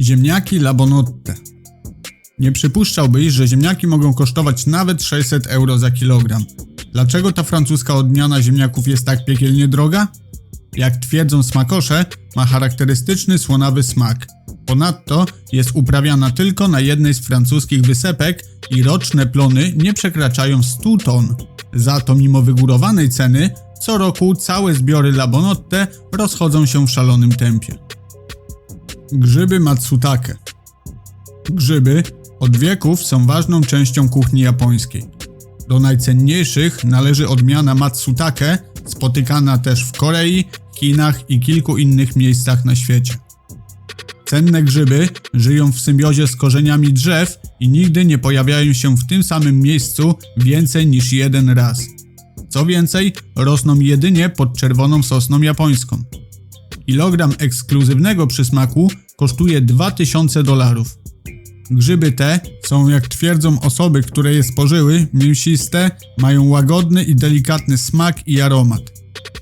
Ziemniaki Labonotte. Nie przypuszczałbyś, że ziemniaki mogą kosztować nawet 600 euro za kilogram. Dlaczego ta francuska odmiana ziemniaków jest tak piekielnie droga? Jak twierdzą smakosze, ma charakterystyczny słonawy smak. Ponadto jest uprawiana tylko na jednej z francuskich wysepek i roczne plony nie przekraczają 100 ton. Za to mimo wygórowanej ceny, co roku całe zbiory Labonotte rozchodzą się w szalonym tempie. Grzyby Matsutake Grzyby od wieków są ważną częścią kuchni japońskiej. Do najcenniejszych należy odmiana Matsutake, spotykana też w Korei, Chinach i kilku innych miejscach na świecie. Cenne grzyby żyją w symbiozie z korzeniami drzew i nigdy nie pojawiają się w tym samym miejscu więcej niż jeden raz. Co więcej, rosną jedynie pod czerwoną sosną japońską. Kilogram ekskluzywnego przysmaku kosztuje 2000 dolarów. Grzyby te są, jak twierdzą osoby, które je spożyły, mięsiste, mają łagodny i delikatny smak i aromat.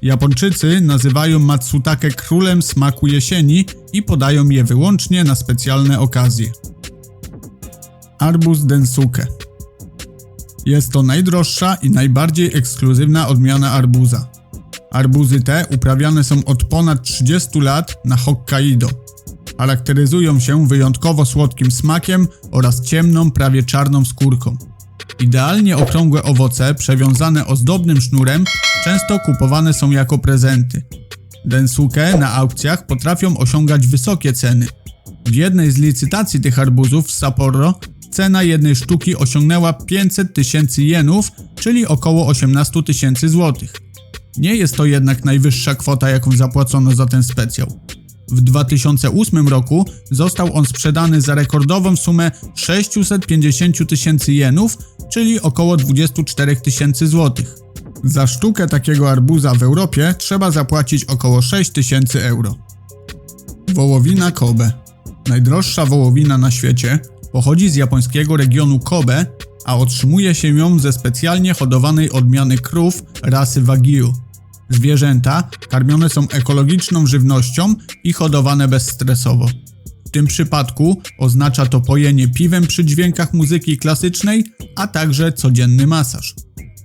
Japończycy nazywają matsutake królem smaku jesieni i podają je wyłącznie na specjalne okazje. Arbuz densuke Jest to najdroższa i najbardziej ekskluzywna odmiana arbuza. Arbuzy te uprawiane są od ponad 30 lat na Hokkaido. Charakteryzują się wyjątkowo słodkim smakiem oraz ciemną, prawie czarną skórką. Idealnie okrągłe owoce, przewiązane ozdobnym sznurem, często kupowane są jako prezenty. Densuke na aukcjach potrafią osiągać wysokie ceny. W jednej z licytacji tych arbuzów w Sapporo cena jednej sztuki osiągnęła 500 tysięcy jenów, czyli około 18 tysięcy złotych. Nie jest to jednak najwyższa kwota, jaką zapłacono za ten specjał. W 2008 roku został on sprzedany za rekordową sumę 650 tysięcy jenów, czyli około 24 tysięcy złotych. Za sztukę takiego arbuza w Europie trzeba zapłacić około 6 tysięcy euro. Wołowina Kobe. Najdroższa wołowina na świecie pochodzi z japońskiego regionu Kobe, a otrzymuje się ją ze specjalnie hodowanej odmiany krów rasy Wagyu. Zwierzęta karmione są ekologiczną żywnością i hodowane bezstresowo. W tym przypadku oznacza to pojenie piwem przy dźwiękach muzyki klasycznej, a także codzienny masaż.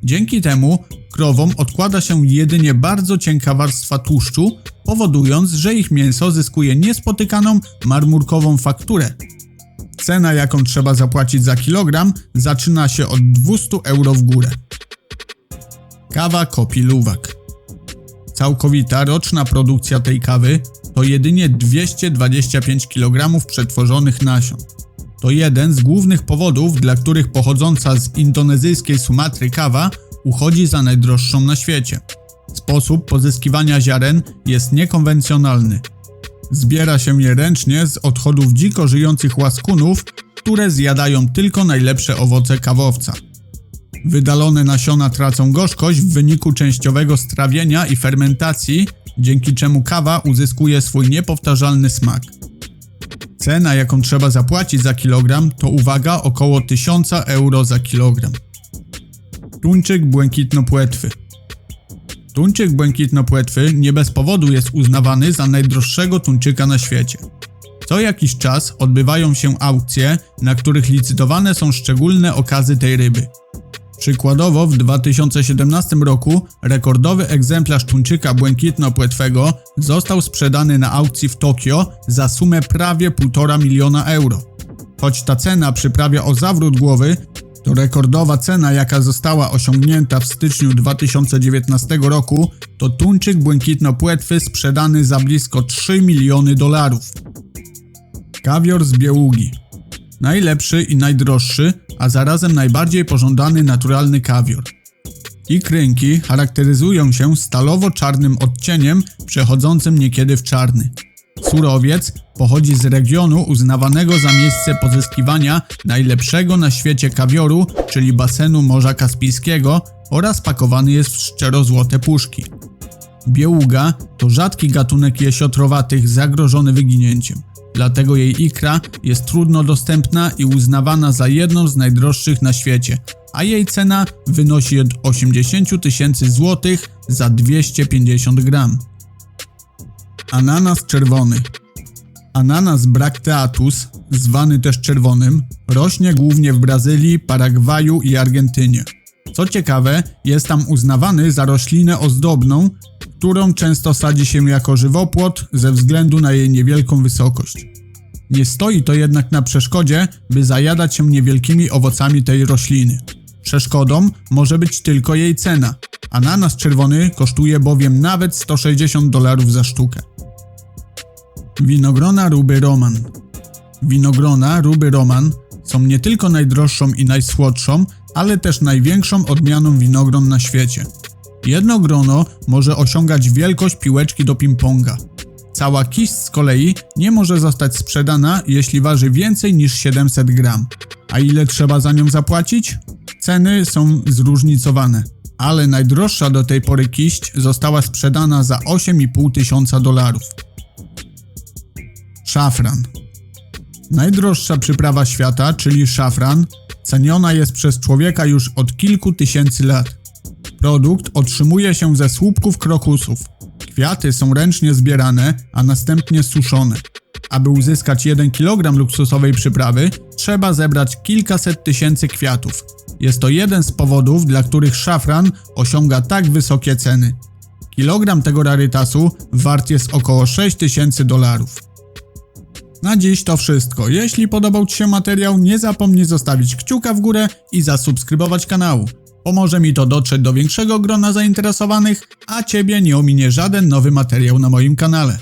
Dzięki temu krowom odkłada się jedynie bardzo cienka warstwa tłuszczu, powodując, że ich mięso zyskuje niespotykaną marmurkową fakturę. Cena, jaką trzeba zapłacić za kilogram, zaczyna się od 200 euro w górę. Kawa Kopi Luwak Całkowita roczna produkcja tej kawy to jedynie 225 kg przetworzonych nasion. To jeden z głównych powodów, dla których pochodząca z indonezyjskiej Sumatry kawa uchodzi za najdroższą na świecie. Sposób pozyskiwania ziaren jest niekonwencjonalny. Zbiera się je ręcznie z odchodów dziko żyjących łaskunów, które zjadają tylko najlepsze owoce kawowca. Wydalone nasiona tracą gorzkość w wyniku częściowego strawienia i fermentacji, dzięki czemu kawa uzyskuje swój niepowtarzalny smak. Cena, jaką trzeba zapłacić za kilogram, to uwaga około 1000 euro za kilogram. Tuńczyk błękitno-płetwy Tuńczyk błękitno-płetwy nie bez powodu jest uznawany za najdroższego tuńczyka na świecie. Co jakiś czas odbywają się aukcje, na których licytowane są szczególne okazy tej ryby. Przykładowo w 2017 roku rekordowy egzemplarz tuńczyka błękitno-płetwego został sprzedany na aukcji w Tokio za sumę prawie 1,5 miliona euro. Choć ta cena przyprawia o zawrót głowy, to rekordowa cena, jaka została osiągnięta w styczniu 2019 roku, to tuńczyk błękitno-płetwy sprzedany za blisko 3 miliony dolarów. Kawior z Białugi Najlepszy i najdroższy, a zarazem najbardziej pożądany naturalny kawior. Ich rynki charakteryzują się stalowo-czarnym odcieniem przechodzącym niekiedy w czarny. Surowiec pochodzi z regionu uznawanego za miejsce pozyskiwania najlepszego na świecie kawioru, czyli basenu Morza Kaspijskiego oraz pakowany jest w szczerozłote puszki. Bieługa to rzadki gatunek jesiotrowatych zagrożony wyginięciem dlatego jej ikra jest trudno dostępna i uznawana za jedną z najdroższych na świecie, a jej cena wynosi od 80 tysięcy złotych za 250 gram. Ananas czerwony Ananas Bracteatus, zwany też czerwonym, rośnie głównie w Brazylii, Paragwaju i Argentynie. Co ciekawe, jest tam uznawany za roślinę ozdobną, którą często sadzi się jako żywopłot ze względu na jej niewielką wysokość. Nie stoi to jednak na przeszkodzie, by zajadać się niewielkimi owocami tej rośliny. Przeszkodą może być tylko jej cena. Ananas czerwony kosztuje bowiem nawet 160 dolarów za sztukę. Winogrona Ruby Roman Winogrona Ruby Roman są nie tylko najdroższą i najsłodszą, ale też największą odmianą winogron na świecie. Jedno grono może osiągać wielkość piłeczki do ping-ponga. Cała kiść z kolei nie może zostać sprzedana, jeśli waży więcej niż 700 gram. A ile trzeba za nią zapłacić? Ceny są zróżnicowane, ale najdroższa do tej pory kiść została sprzedana za 8,5 tysiąca dolarów. Szafran Najdroższa przyprawa świata, czyli szafran, ceniona jest przez człowieka już od kilku tysięcy lat. Produkt otrzymuje się ze słupków krokusów. Kwiaty są ręcznie zbierane, a następnie suszone. Aby uzyskać 1 kg luksusowej przyprawy, trzeba zebrać kilkaset tysięcy kwiatów. Jest to jeden z powodów, dla których szafran osiąga tak wysokie ceny. Kilogram tego rarytasu wart jest około 6 tysięcy dolarów. Na dziś to wszystko. Jeśli podobał Ci się materiał, nie zapomnij zostawić kciuka w górę i zasubskrybować kanału. Pomoże mi to dotrzeć do większego grona zainteresowanych, a Ciebie nie ominie żaden nowy materiał na moim kanale.